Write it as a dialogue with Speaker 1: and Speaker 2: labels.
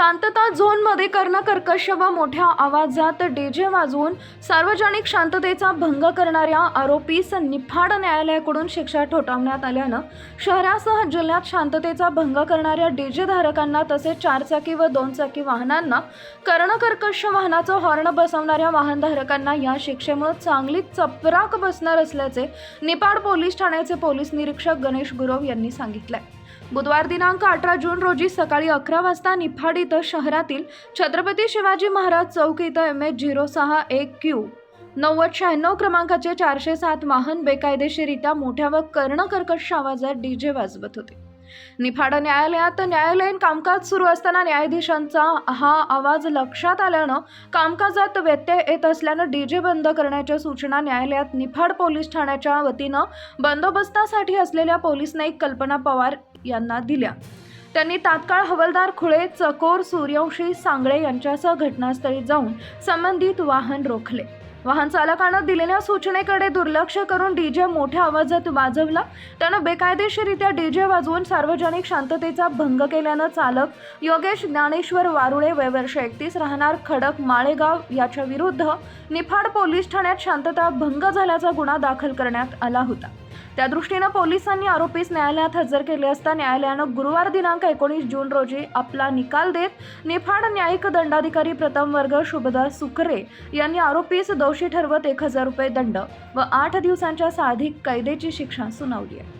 Speaker 1: शांतता झोनमध्ये कर्णकर्कश व मोठ्या आवाजात डेजे वाजवून सार्वजनिक शांततेचा भंग करणाऱ्या आरोपीस निफाड न्यायालयाकडून शिक्षा ठोठावण्यात आल्यानं शहरासह जिल्ह्यात शांततेचा भंग करणाऱ्या डीजे धारकांना तसेच चारचाकी व दोनचाकी वाहनांना कर्णकर्कश वाहनाचं हॉर्न बसवणाऱ्या वाहनधारकांना या शिक्षेमुळे चांगली चपराक बसणार असल्याचे निपाड पोलीस ठाण्याचे पोलीस निरीक्षक गणेश गुरव यांनी सांगितलंय. बुधवार दिनांक अठरा जून रोजी सकाळी अकरा वाजता निफाड इथं शहरातील छत्रपती शिवाजी महाराज चौक इथं एम एच झिरो सहा एक क्यू नव्वद शहाण्णव क्रमांकाचे चारशे सात वाहन बेकायदेशीरित्या मोठ्या व कर्णकर्कश आवाजात डीजे वाजवत होते. निफाड न्यायालयात न्यायालयीन कामकाज सुरू असताना न्यायाधीशांचा हा आवाज लक्षात आल्यानं कामकाजात व्यत्यय येत असल्यानं डीजे बंद करण्याच्या सूचना न्यायालयात निफाड पोलीस ठाण्याच्या वतीनं बंदोबस्तासाठी असलेल्या पोलीस नाईक कल्पना पवार यांना दिल्या. त्यांनी तात्काळ हवालदार खुळे चकोर सूर्यवंशी सांगळे यांच्यासह घटनास्थळी जाऊन संबंधित वाहन रोखले. वाहन चालकानं दिलेल्या सूचनेकडे दुर्लक्ष करून डीजे मोठ्या आवाजात वाजवला. त्यानं बेकायदेशीरित्या डीजे वाजवून सार्वजनिक शांततेचा भंग केल्यानं चालक योगेश ज्ञानेश्वर वारुळे वयवर्ष एकतीस राहणार खडक माळेगाव याच्या विरुद्ध निफाड पोलीस ठाण्यात शांतता भंग झाल्याचा गुन्हा दाखल करण्यात आला होता. त्या दृष्टीनं पोलिसांनी आरोपीस न्यायालयात हजर केले असता न्यायालयानं गुरुवार दिनांक एकोणीस जून रोजी आपला निकाल देत निफाड न्यायिक दंडाधिकारी प्रथम वर्ग शुभदास सुकरे यांनी आरोपीस दोषी ठरवत एक हजार रुपये दंड व आठ दिवसांच्या साधिक कैदेची शिक्षा सुनावली आहे.